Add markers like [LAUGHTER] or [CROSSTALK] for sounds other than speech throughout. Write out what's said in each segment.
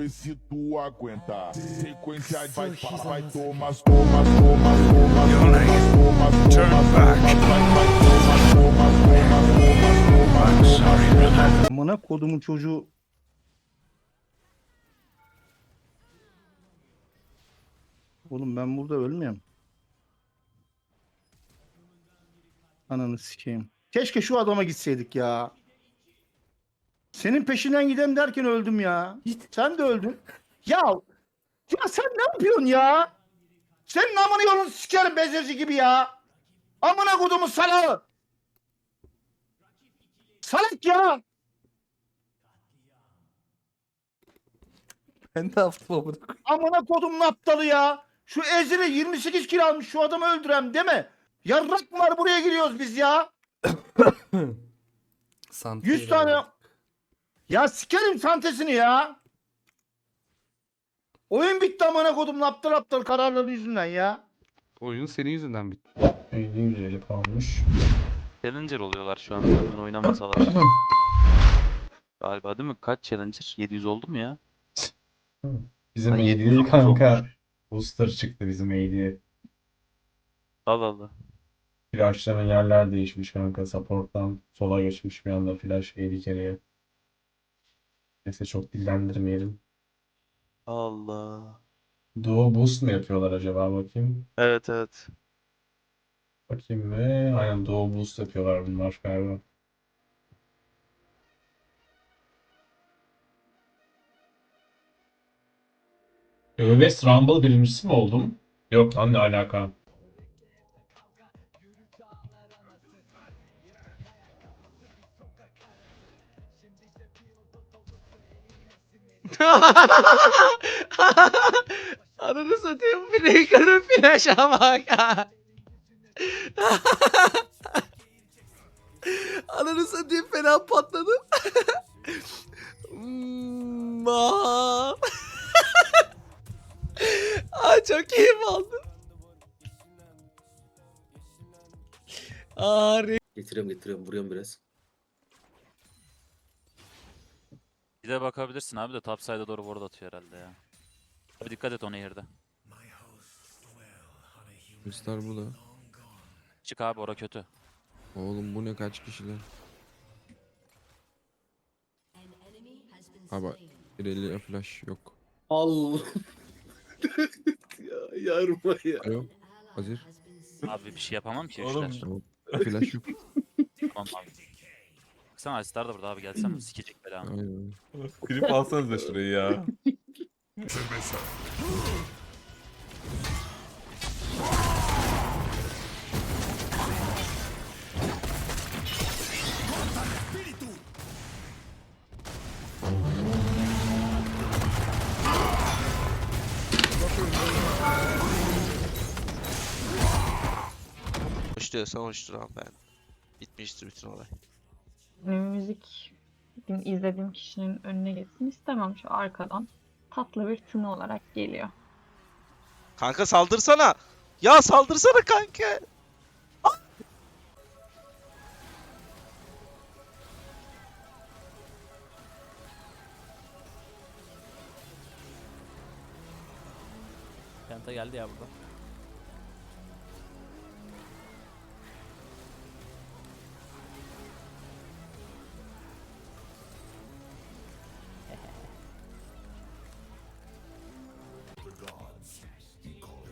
Vê se tu aguenta. Sequência vai, vai, tomas, tomas, tomas, Your name. tomas, Turn back. Amına kodumun çocuğu. Oğlum ben burada ölmüyorum. Ananı sikeyim. Keşke şu adama gitseydik ya. Senin peşinden gidem derken öldüm ya. Sen de öldün. Ya ya sen ne yapıyorsun ya? Senin amını yolunu sikerim bezirci gibi ya. Amına kodumun salağı. Salak ya. Ben ne yaptım amına koyayım? Amına kodumun aptalı ya. Şu Ezri 28 kilo almış şu adamı öldürem değil mi? Yarrak mı var buraya giriyoruz biz ya. [COUGHS] Santiyle 100 tane. Ya sikerim santesini ya. Oyun bitti amına kodumun aptal aptal kararları yüzünden ya. Oyun senin yüzünden bitti. Benim güzeli kalmış. Challenger oluyorlar şu an zaten oynamasalar. [CLEARS THROAT] Galiba değil mi? Kaç Challenger? 700 oldu mu ya? Bizim Ay, AD'ye çok kanka. Booster çıktı bizim AD'ye. Allah Allah. Flashların yerler değişmiş kanka. Support'tan sola geçmiş bir anda flash AD kereye. Neyse çok dillendirmeyelim. Allah. Duo boost mu yapıyorlar acaba bakayım. Evet evet. Bakayım ve aynen duo boost yapıyorlar bunlar galiba. West Rumble birincisi mi oldum? Yok lan ne alaka? Ananı satayım Flaker'ın flaşa bak. Ananı satayım fena patladı. Hmm, aa. Çok keyif aldım. Aa, Getiriyorum getiriyorum vuruyorum biraz. Bir de bakabilirsin abi de topside'a doğru ward atıyor herhalde ya. Abi dikkat et ona yerde. Göster bu da. Çık abi ora kötü. Oğlum bu ne kaç kişiler? Abi ileri flash yok. Allah. [LAUGHS] ya yarma ya. Alo. Hazır. Abi bir şey yapamam ki Oğlum. Flash yok. Tamam abi. Baksana Alistar da burada abi gelsem [CLEARS THROAT] sikecek belamı. Aynen. Klip alsanız da şurayı ya. [LAUGHS] Hoş diyorsan hoştur ben. Bitmiştir bütün olay. Müzik izlediğim kişinin önüne geçsin istemem şu arkadan. Tatlı bir tını olarak geliyor. Kanka saldırsana. Ya saldırsana kanka. Penta geldi ya burada.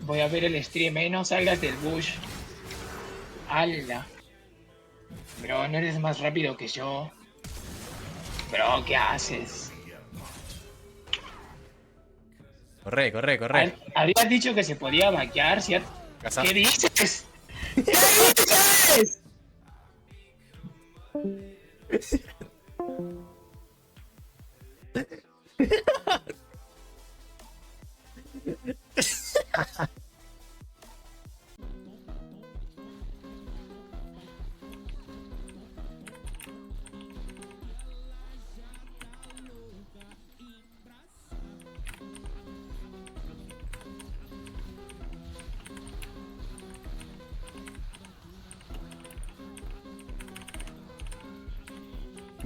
Voy a ver el stream, eh. No salgas del bush. ¡Hala! Bro, no eres más rápido que yo. Bro, ¿qué haces? Corre, corre, corre. Habías dicho que se podía vaquear, ¿cierto? Casa. ¿Qué dices? ¿Qué dices? [LAUGHS]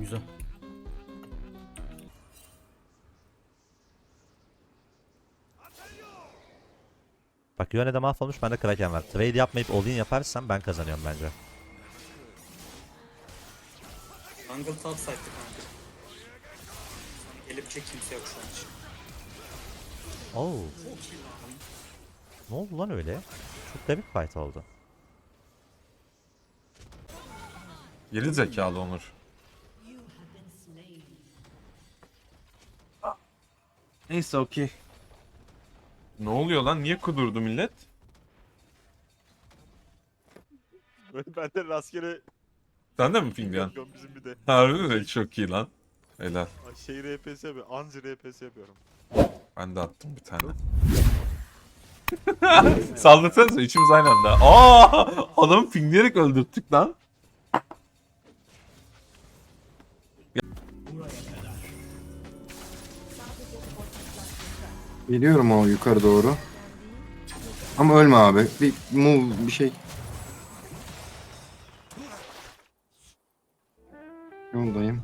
güzel. Bak Yone de mahvolmuş bende Kraken var. Trade yapmayıp all yaparsam ben kazanıyorum bence. Jungle top side'dı kanka. Sana gelebilecek kimse yok şu an için. Oo. Çok. Ne oldu lan öyle? Çok da fight oldu. Geri zekalı Onur. Neyse okey. Ne oluyor lan? Niye kudurdu millet? [LAUGHS] ben de rastgele Sen de mi fingan? yapıyorum bizim bir de. Harbi mi? Çok iyi lan. Helal. Şey RPS yapıyorum. Anzi RPS yapıyorum. Ben de attım bir tane. [LAUGHS] Saldırsanıza üçümüz aynı anda. Aa! Adamı pingleyerek öldürttük lan. Geliyorum abi yukarı doğru. Ama ölme abi. Bir move bir şey. Yoldayım.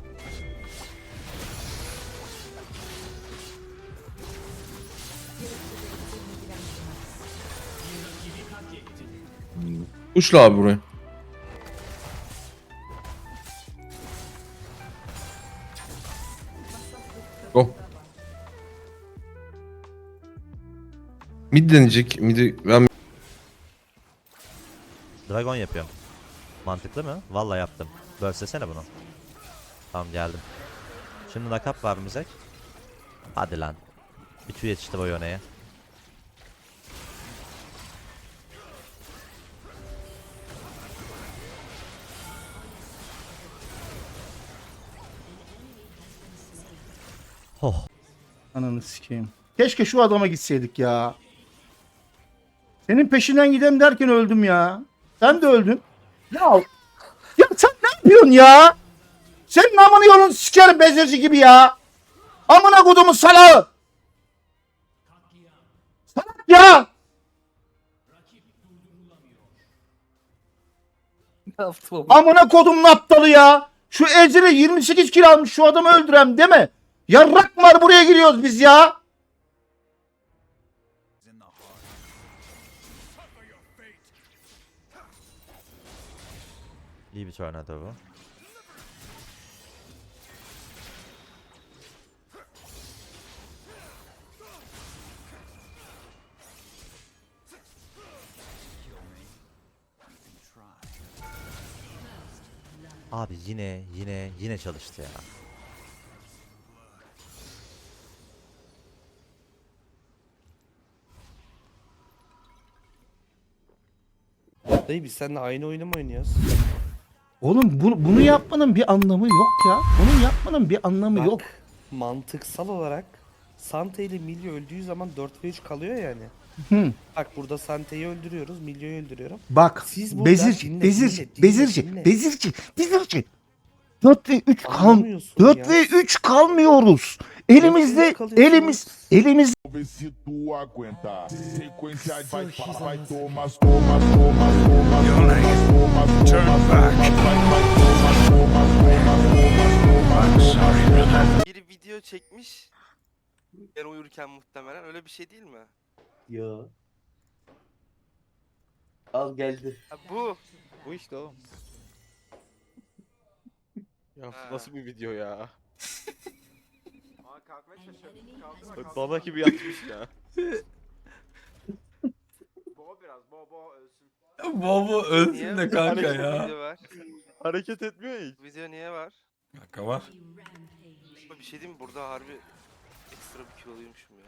Uçla abi buraya. Mid deneyecek. Mid ben Dragon yapıyorum. Mantıklı mı? Vallahi yaptım. Bölsesene bunu. Tamam geldim. Şimdi nakap var mı Zek? Hadi lan. Bütü yetişti o Yone'ye. Oh. Ananı sikeyim. Keşke şu adama gitseydik ya. Senin peşinden gidem derken öldüm ya. Sen de öldün. Ya, ya sen ne yapıyorsun ya? Senin amını yolunu sikerim bezirci gibi ya. Amına kodumun salağı. Salak ya. Amına kodumun aptalı ya. Şu Ezre'e 28 kilo almış şu adamı öldürem değil mi? Yarrak var buraya giriyoruz biz ya. İyi bir tornado bu. Abi yine yine yine çalıştı ya. Dayı biz seninle aynı oyunu mu oynuyoruz? Oğlum bu, bunu yapmanın bir anlamı yok ya. Bunu yapmanın bir anlamı yok. mantıksal olarak Sante ile Milyo öldüğü zaman 4 ve 3 kalıyor yani. Hı. Bak burada Sante'yi öldürüyoruz, Milyo'yu öldürüyorum. Bak Siz bezirci, dinle, bezirci, dinle, dinle, bezirci, dinle. bezirci, bezirci. 4 ve 3 kal Anlamıyorsun 4 ya. ve 3 kalmıyoruz. Elimizde, elimiz, elimiz. Se. Biri video çekmiş. Ben uyurken muhtemelen öyle bir şey değil mi? Yo. Al geldi. Ha, bu. Bu işte oğlum. ya Ha. nasıl bir video ya? [LAUGHS] Kalkmaya çalışıyorum. Bak Bana gibi yapmış ya. [LAUGHS] Bo biraz bo bo ölsün. Bobo ölsün de kanka ya. Video var. Hareket etmiyor hiç. Video niye var? Kanka var. Bir şey diyeyim mi? Burada harbi ekstra bir kiloluymuşum ya.